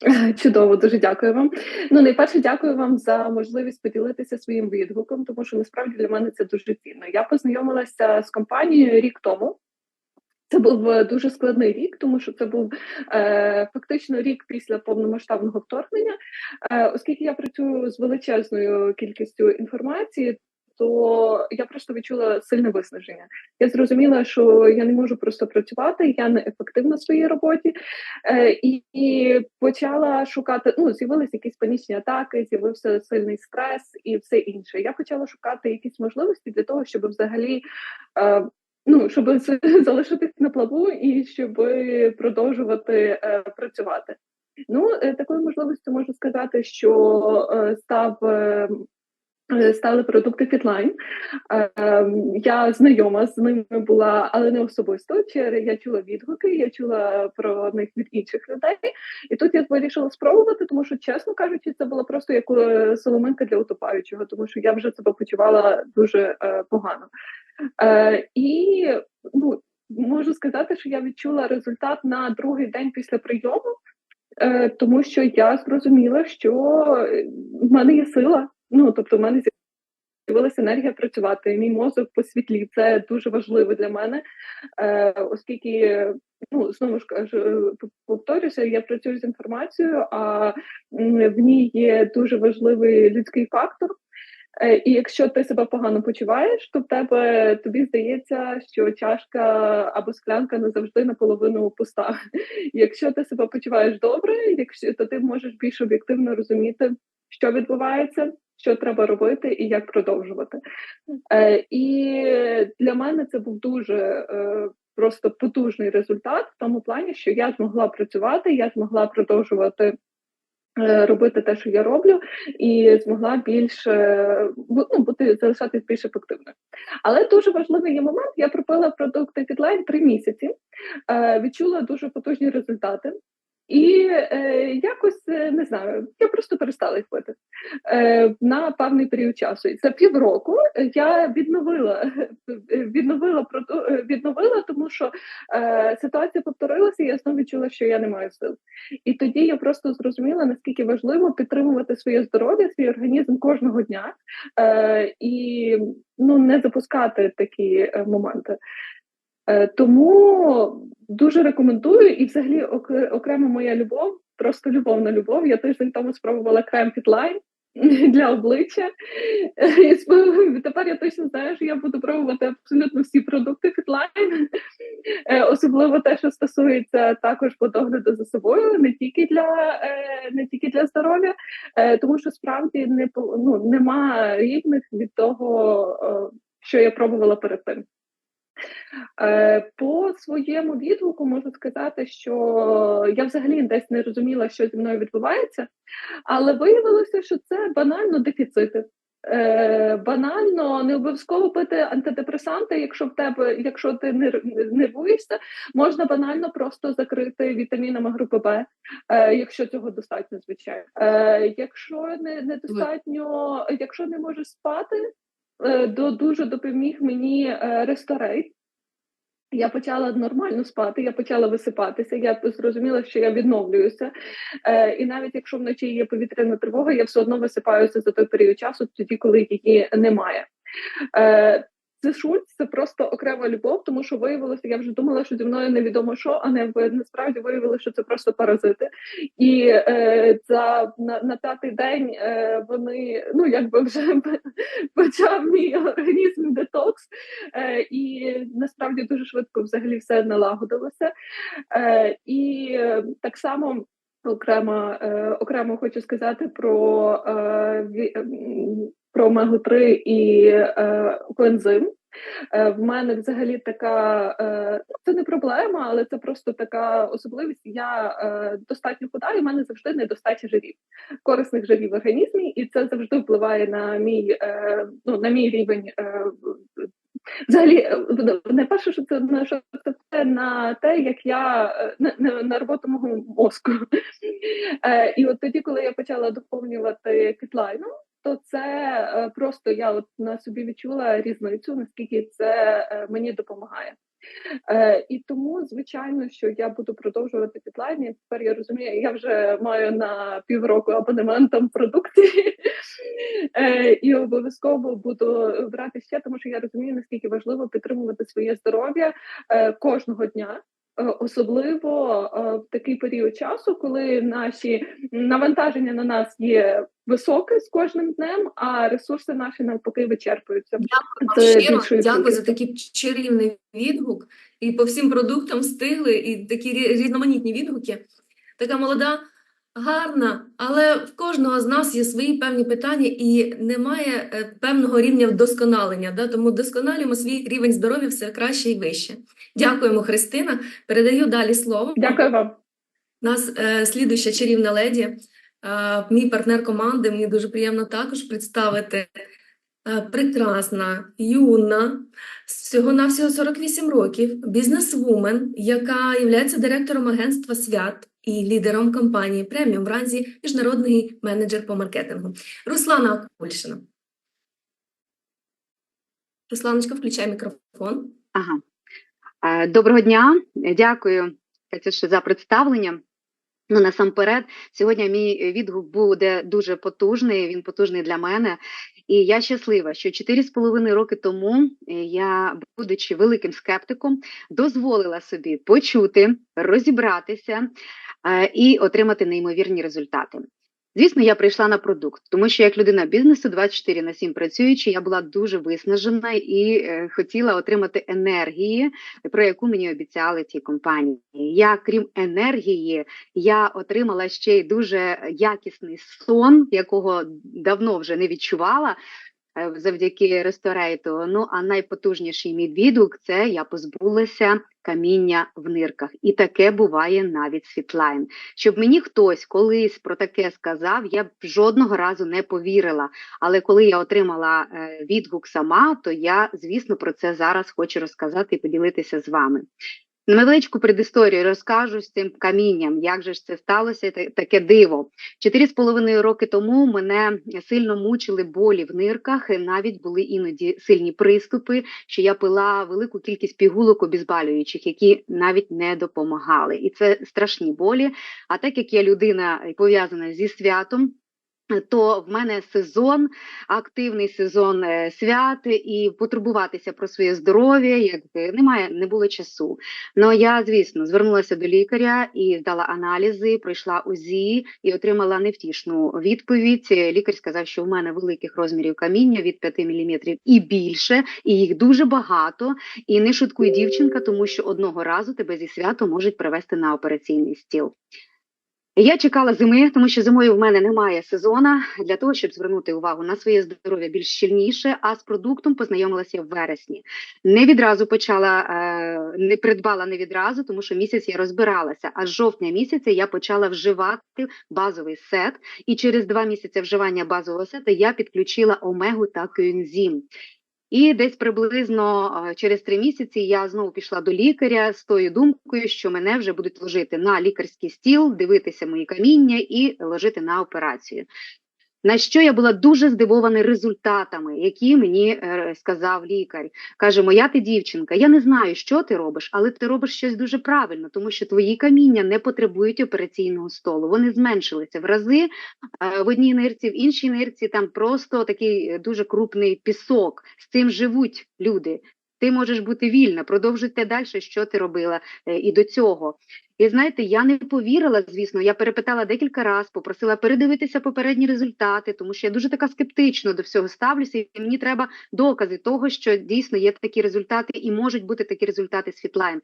Чудово, дуже дякую вам. Ну, найперше, дякую вам за можливість поділитися своїм відгуком, тому що насправді для мене це дуже цінно. Я познайомилася з компанією рік тому. Це був е, дуже складний рік, тому що це був е, фактично рік після повномасштабного вторгнення, е, оскільки я працюю з величезною кількістю інформації. То я просто відчула сильне виснаження. Я зрозуміла, що я не можу просто працювати, я не ефективна в своїй роботі, е, і, і почала шукати. Ну, з'явилися якісь панічні атаки, з'явився сильний стрес і все інше. Я почала шукати якісь можливості для того, щоб взагалі е, ну щоб залишитись на плаву і щоб продовжувати е, працювати. Ну, е, такою можливістю можу сказати, що е, став. Е, Стали продукти Fitline. Я знайома з ними була, але не особисто. Я чула відгуки, я чула про них від інших людей. І тут я вирішила спробувати, тому що, чесно кажучи, це була просто як соломинка для утопаючого, тому що я вже себе почувала дуже погано. Е, І ну, можу сказати, що я відчула результат на другий день після прийому, е, тому що я зрозуміла, що в мене є сила. Ну тобто, в мене з'явилася енергія працювати. Мій мозок посвітлів. Це дуже важливо для мене, е, оскільки. Ну, знову ж кажу, повторюся, я працюю з інформацією, а в ній є дуже важливий людський фактор. Е, і якщо ти себе погано почуваєш, то в тебе тобі здається, що чашка або склянка не завжди наполовину пуста. Якщо ти себе почуваєш добре, якщо то ти можеш більш об'єктивно розуміти, що відбувається, що треба робити і як продовжувати. Е, І для мене це був дуже е, просто потужний результат в тому плані, що я змогла працювати, я змогла продовжувати. Е, робити те, що я роблю, і змогла більше ну, бути залишатись більш ефективною. Але дуже важливий є момент. Я пропила продукти Fitline три місяці, відчула дуже потужні результати. І е, якось е, не знаю, я просто перестала їх пити е, на певний період часу. І за півроку я відновила відновила відновила, тому що е, ситуація повторилася, і я знову відчула, що я не маю сил. І тоді я просто зрозуміла, наскільки важливо підтримувати своє здоров'я, свій організм кожного дня е, і ну не запускати такі е, моменти. Е, тому дуже рекомендую і, взагалі, окрема моя любов, просто любовна любов. Я тиждень тому спробувала крем Fitline для обличчя. І Тепер я точно знаю, що я буду пробувати абсолютно всі продукти Fitline, е, особливо те, що стосується також по догляду за собою, не тільки для е, не тільки для здоров'я, тому що справді не ну, нема рівних від того, що я пробувала перед тим. Е, по своєму відгуку можу сказати, що я взагалі десь не розуміла, що зі мною відбувається, але виявилося, що це банально дефіцити. Е, банально не обов'язково пити антидепресанти, якщо в тебе, якщо ти нервуєшся, можна банально просто закрити вітамінами групи Б, е, якщо цього достатньо, звичайно. Якщо не недостатньо, якщо не можеш спати, до дуже допоміг мені ресторейт. Я почала нормально спати, я почала висипатися. Я зрозуміла, що я відновлююся, Е, і навіть якщо вночі є повітряна тривога, я все одно висипаюся за той період часу, тоді коли її немає. Е, це Шульц, це просто окрема любов, тому що виявилося, я вже думала, що зі мною невідомо що, а не насправді виявилося, що це просто паразити. І е, за на, на п'ятий день е, вони ну якби вже почав мій організм детокс, е, і насправді дуже швидко взагалі все налагодилося. Е, І е, так само. Окремо е, окремо хочу сказати про е, про омегу 3 і е, коензим. Е, в мене взагалі така е, це не проблема, але це просто така особливість. Я е, достатньо худа, і в мене завжди недостача жирів, корисних жирів в організмі, і це завжди впливає на мій е, ну на мій рівень. Е, Взагалі, е, не перше, що це на що це на те, як я е, на, на роботу мого мозку. Е, І от тоді, коли я почала доповнювати китлайном, то це е, просто я от на собі відчула різницю, наскільки це е, мені допомагає. Е, І тому, звичайно, що я буду продовжувати підлайн. І Тепер я розумію, я вже маю на півроку абонементом продукти і обов'язково буду брати ще, тому що я розумію, наскільки важливо підтримувати своє здоров'я кожного дня. Е, особливо е, в такий період часу, коли наші навантаження на нас є високе з кожним днем, а ресурси наші навпаки вичерпуються. Дякую Це щиро, дякую за такий чарівний відгук. І по всім продуктам встигли, і такі різноманітні відгуки. Така молода, гарна, але в кожного з нас є свої певні питання і немає е, певного рівня вдосконалення. Да? Тому досконалюємо свій рівень здоров'я все краще і вище. Дякуємо, Христина. Передаю далі слово. Дякую вам. У нас е, слідуща чарівна леді, е, мій партнер команди. Мені дуже приємно також представити. Е, прекрасна, юна, всього-навсього 48 років, бізнесвумен, яка є директором агентства свят і лідером компанії преміум ранзі міжнародний менеджер по маркетингу. Руслана Акульшина. Русланочка, включай мікрофон. Ага. Доброго дня, дякую, Катюше, за представлення. Ну, насамперед, сьогодні мій відгук буде дуже потужний. Він потужний для мене. І я щаслива, що 4,5 роки тому я, будучи великим скептиком, дозволила собі почути, розібратися і отримати неймовірні результати. Звісно, я прийшла на продукт, тому що як людина бізнесу 24 на 7 працюючи, я була дуже виснажена і е, хотіла отримати енергії, про яку мені обіцяли ті компанії. Я, крім енергії, я отримала ще й дуже якісний сон, якого давно вже не відчувала. Е, Завдяки ресторейту. Ну а найпотужніший мій відгук це я позбулася каміння в нирках. І таке буває навіть світлайн. Щоб мені хтось колись про таке сказав, я б жодного разу не повірила. Але коли я отримала е, відгук сама, то я, звісно, про це зараз хочу розказати і поділитися з вами. Невеличку предісторію розкажу з цим камінням, як же ж це сталося, та- таке диво. Чотири з половиною роки тому мене сильно мучили болі в нирках, навіть були іноді сильні приступи, що я пила велику кількість пігулок обізбалюючих, які навіть не допомагали. І це страшні болі. А так як я людина пов'язана зі святом. То в мене сезон, активний сезон е, свят, і потурбуватися про своє здоров'я, якби немає, не було часу. Ну я, звісно, звернулася до лікаря і здала аналізи, пройшла УЗІ і отримала невтішну відповідь. Лікар сказав, що в мене великих розмірів каміння від 5 мм і більше, і їх дуже багато. І не шуткуй дівчинка, тому що одного разу тебе зі свято можуть привести на операційний стіл. Я чекала зими, тому що зимою в мене немає сезона для того, щоб звернути увагу на своє здоров'я більш щільніше. А з продуктом познайомилася в вересні. Не відразу почала, е, не придбала не відразу, тому що місяць я розбиралася. А з жовтня місяця я почала вживати базовий сет, і через два місяці вживання базового сета я підключила омегу та коензим. І десь приблизно через три місяці я знову пішла до лікаря з тою думкою, що мене вже будуть ложити на лікарський стіл, дивитися мої каміння і ложити на операцію. На що я була дуже здивована результатами, які мені е, сказав лікар. Каже: Моя ти дівчинка, я не знаю, що ти робиш, але ти робиш щось дуже правильно, тому що твої каміння не потребують операційного столу. Вони зменшилися в рази е, в одній нирці, в іншій нирці там просто такий е, дуже крупний пісок. З цим живуть люди. Ти можеш бути вільна, продовжуйте далі, що ти робила е, і до цього. І знаєте, я не повірила, звісно. Я перепитала декілька разів, попросила передивитися попередні результати, тому що я дуже така скептично до всього ставлюся, і мені треба докази того, що дійсно є такі результати і можуть бути такі результати світлайн.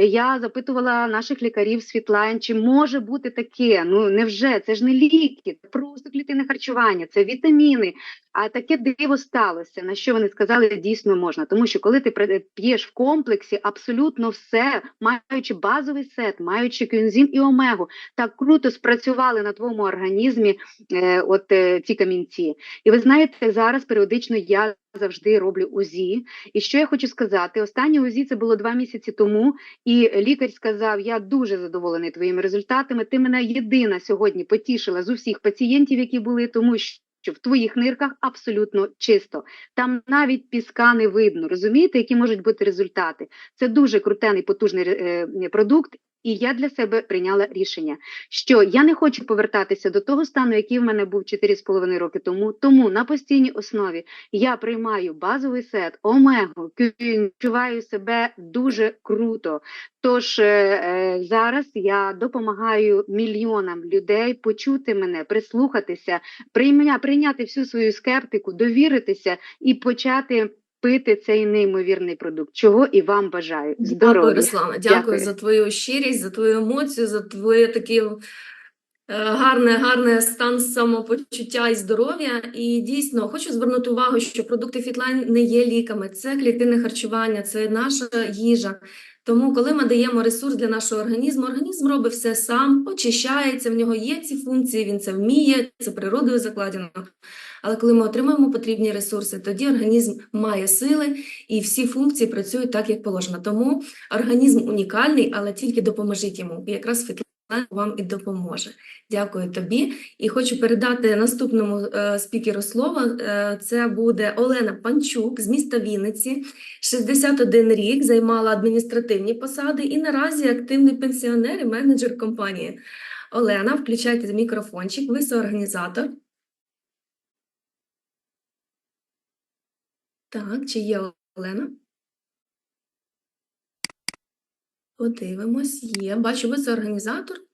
Я запитувала наших лікарів світлайн, чи може бути таке. Ну невже це ж не ліки, це просто клітинне харчування, це вітаміни. А таке диво сталося. На що вони сказали, дійсно можна. Тому що коли ти п'єш в комплексі абсолютно все, маючи базовий сет, маючи кюнзін і омегу, так круто спрацювали на твоєму організмі е, от е, ці камінці. І ви знаєте, зараз періодично я завжди роблю УЗІ. І що я хочу сказати? Останнє УЗІ це було два місяці тому, і лікар сказав: Я дуже задоволений твоїми результатами. Ти мене єдина сьогодні потішила з усіх пацієнтів, які були, тому що. що в твоїх нирках абсолютно чисто. Там навіть піска не видно. Розумієте, які можуть бути результати? Це дуже крутений, потужний е, продукт. І я для себе прийняла рішення, що я не хочу повертатися до того стану, який в мене був 4,5 роки тому. Тому на постійній основі я приймаю базовий сет, омегу, відчуваю себе дуже круто. Тож е, е, зараз я допомагаю мільйонам людей почути мене, прислухатися, прийня, прийняти всю свою скептику, довіритися і почати пити цей неймовірний продукт. Чого і вам бажаю. Дякую, Руслана. Дякую, Дякую. за твою щирість, за твою емоцію, за твоє таке е, гарне, гарне стан самопочуття і здоров'я. І дійсно хочу звернути увагу, що продукти Фітлайн не є ліками, це клітинне харчування, це наша їжа. Тому, коли ми даємо ресурс для нашого організму, організм робить все сам, очищається, в нього є ці функції, він це вміє, це природою закладено. Але коли ми отримуємо потрібні ресурси, тоді організм має сили і всі функції працюють так, як положено. Тому організм унікальний, але тільки допоможіть йому. І якраз Фітлайн вам і допоможе. Дякую тобі. І хочу передати наступному е, спікеру слово. Е, це буде Олена Панчук з міста Вінниці. 61 рік займала адміністративні посади і наразі активний пенсіонер і менеджер компанії. Олена, включайте мікрофончик, ви соорганізатор. Так, чи є Олена? Подивимось, є. Бачу, ви це організатор.